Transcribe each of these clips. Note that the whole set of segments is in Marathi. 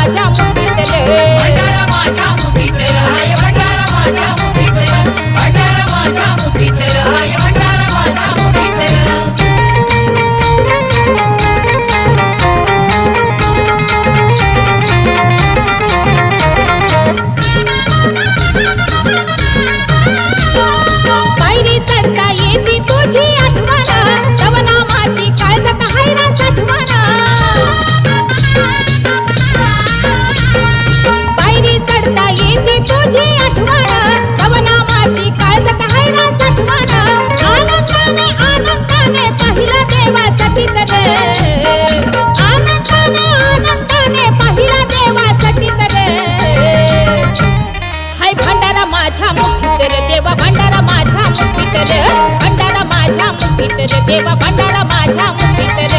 माझ्या मुठीतले माझ्या मुठीत माझ्या वाटलं देवा भंडारा माझ्या मुठीत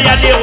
खंडेराया देव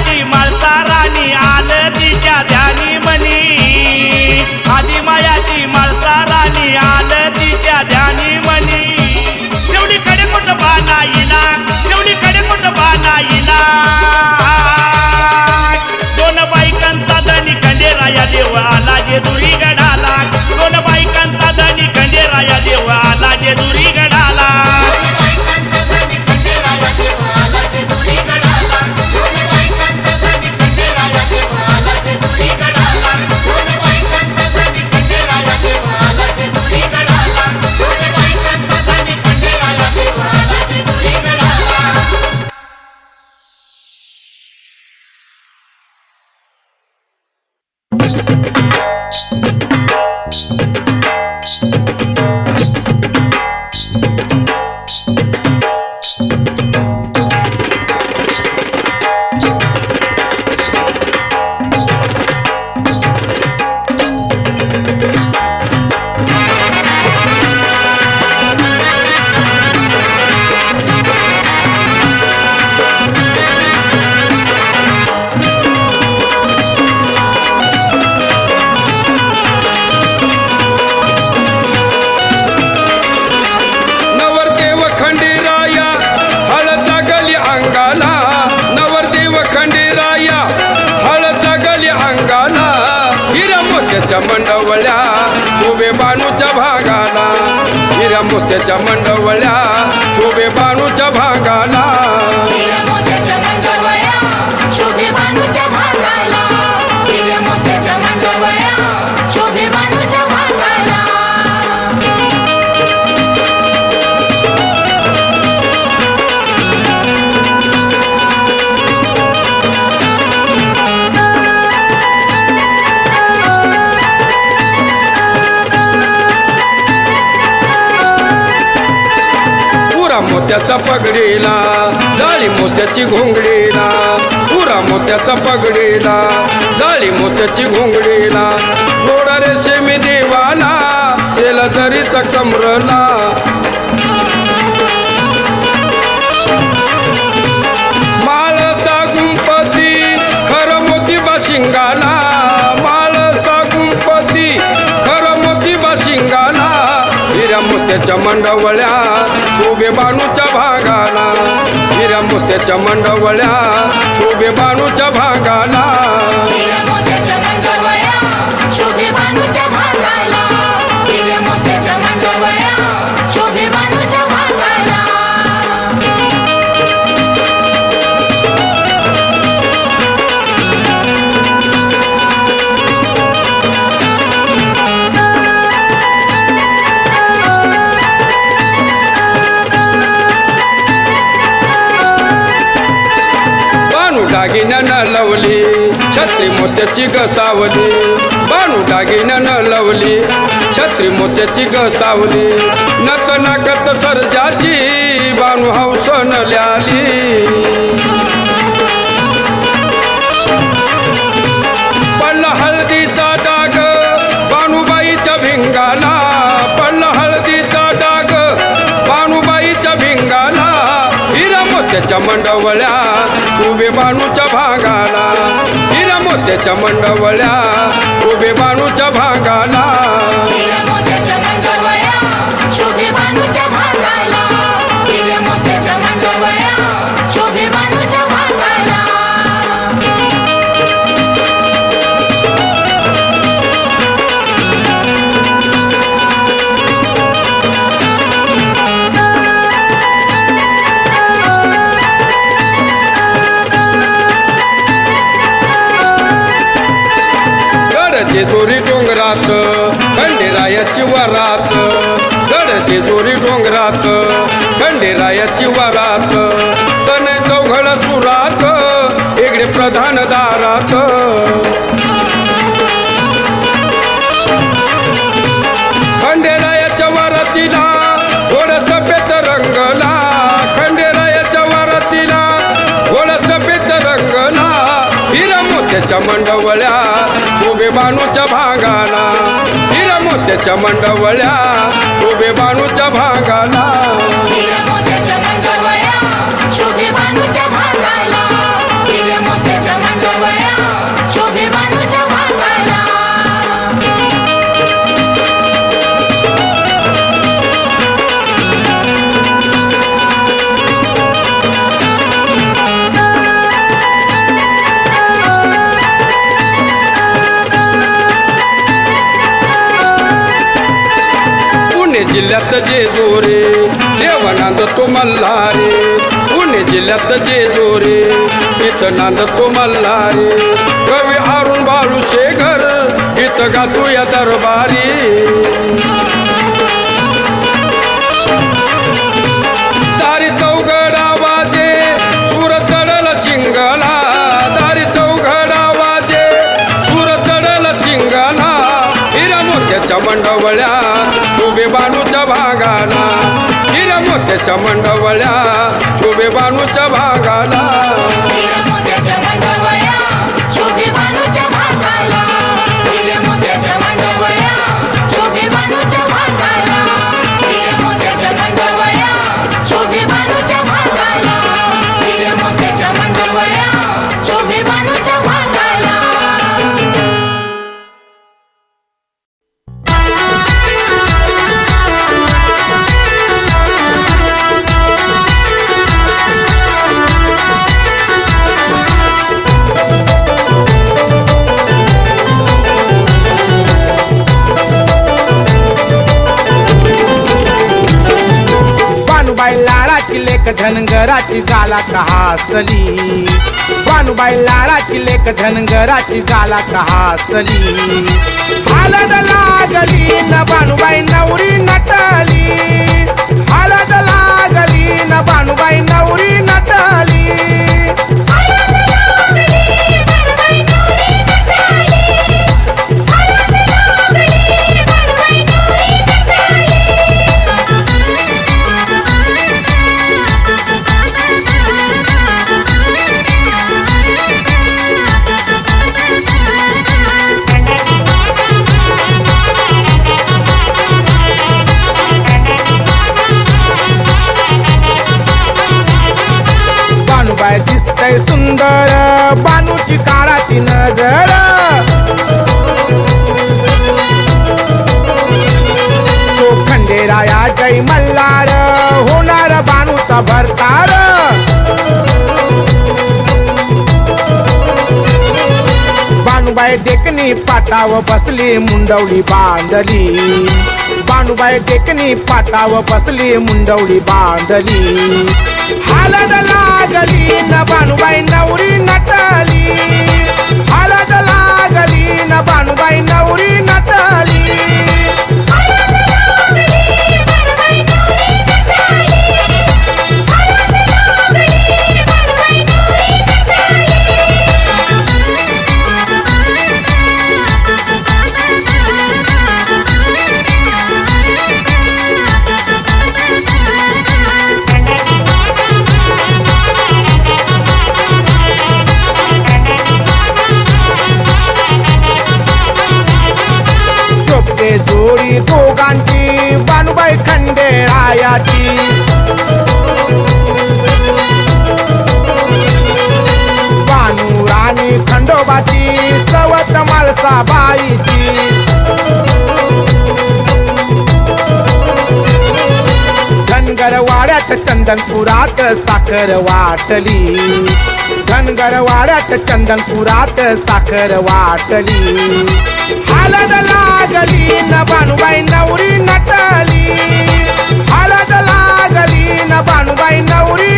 Fátima. मोत्याचा पगडीला जाळी मोत्याची घोंगडीला पुरा मोत्याचा पगडीला जाळी मोत्याची घोंगडीला. थोडा रेशमी देवाला शेला जरीचा कमरला. मोत्याच्या मंडवळ्या शोभे बाणूच्या भागाला. हिऱ्या मोत्याच्या मंडवळ्या शोभे बाणूच्या भागाला. मोत्याची गसावली बाणू दागिन्यानं लवली. छत्री मोत्याची गसावली नत नकत सरजाची बाणू हौसन ल्याली. त्याच्या हळदीचा डाग डाग मंडवळ्या उभे बाणूच्या भागाला. त्याच्या मोत्याच्या मंडवळ्या उभे बाणूच्या भागाला. खंडेरायाची वरात गडचे जोरी डोंगरात खंडेरायाची वरात सण चौघड सुरात इकडे प्रधान दारात. खंडेरायाच्या वरातीला घोड सफेद रंगला. खंडेरायाच्या वरातीला घोड सफेद रंगला. हिरा मोत्याच्या मंडवळ्या शोभे बाणूच्या भागाला. त्याच्या मंडवळ्या उभे बाणूच्या भागाला. जिल्ह्यात जेजोरे देवनांद तो मल्हारे. पुणे जिल्ह्यात जेजोरे इथं नांद तो मल्हारे. कवी अरुण बाळू शेखर इथं गातो या दरबारी. दारी चौघडा वाजे सूर चढल शिंगला. दारी चौघडा वाजे सूर चढल शिंगला. हिरा मोत्याच्या मंडवळ्या हिरा मोत्याच्या शोभे बाणूच्या भागाला. धनगराची झाला कहासली बानुबाई लाराची लेख धनगराची झाला कहासली हालद लागली न बानुबाई नवरी नटली. हालद लागली न बानुबाई नवरी नटली. सुंदर बानूची काळाची नजर. तो खंडेराया जय मल्हार होणार बानूचा भरतार. बानुबाई देखणी पाटाव बसली मुंडवली बांधली. बानुबाई देखणी पाटाव बसली मुंडवली बांधली. हालद लागली न बानुबाई नवरी नटली हालद लागली चंदनपुरात साखर वाटली. धनगरवाड्यात चंदनपुरात साखर वाटली. हालद लागली न बानुबाई नवरी नटली. हालद लागली न बानुबाई नवरी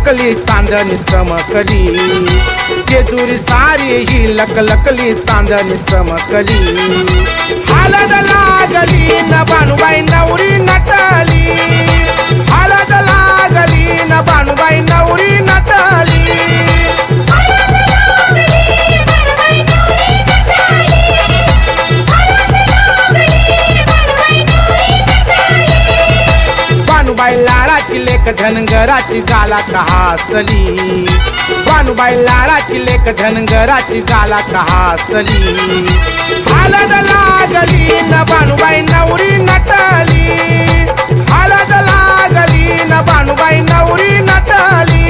लकली चांदणी चमकली जेजुरी सारी ही लकलकली चांदणी चमकली हालद लागली न बनवाई नवरी नट धनगराची झाला कहासली बानुबाई लाडाची लेख धनगराची झाला कहासली हालद लागली न बानुबाई नवरी नटली. हालद लागली न बानुबाई नवरी नटली.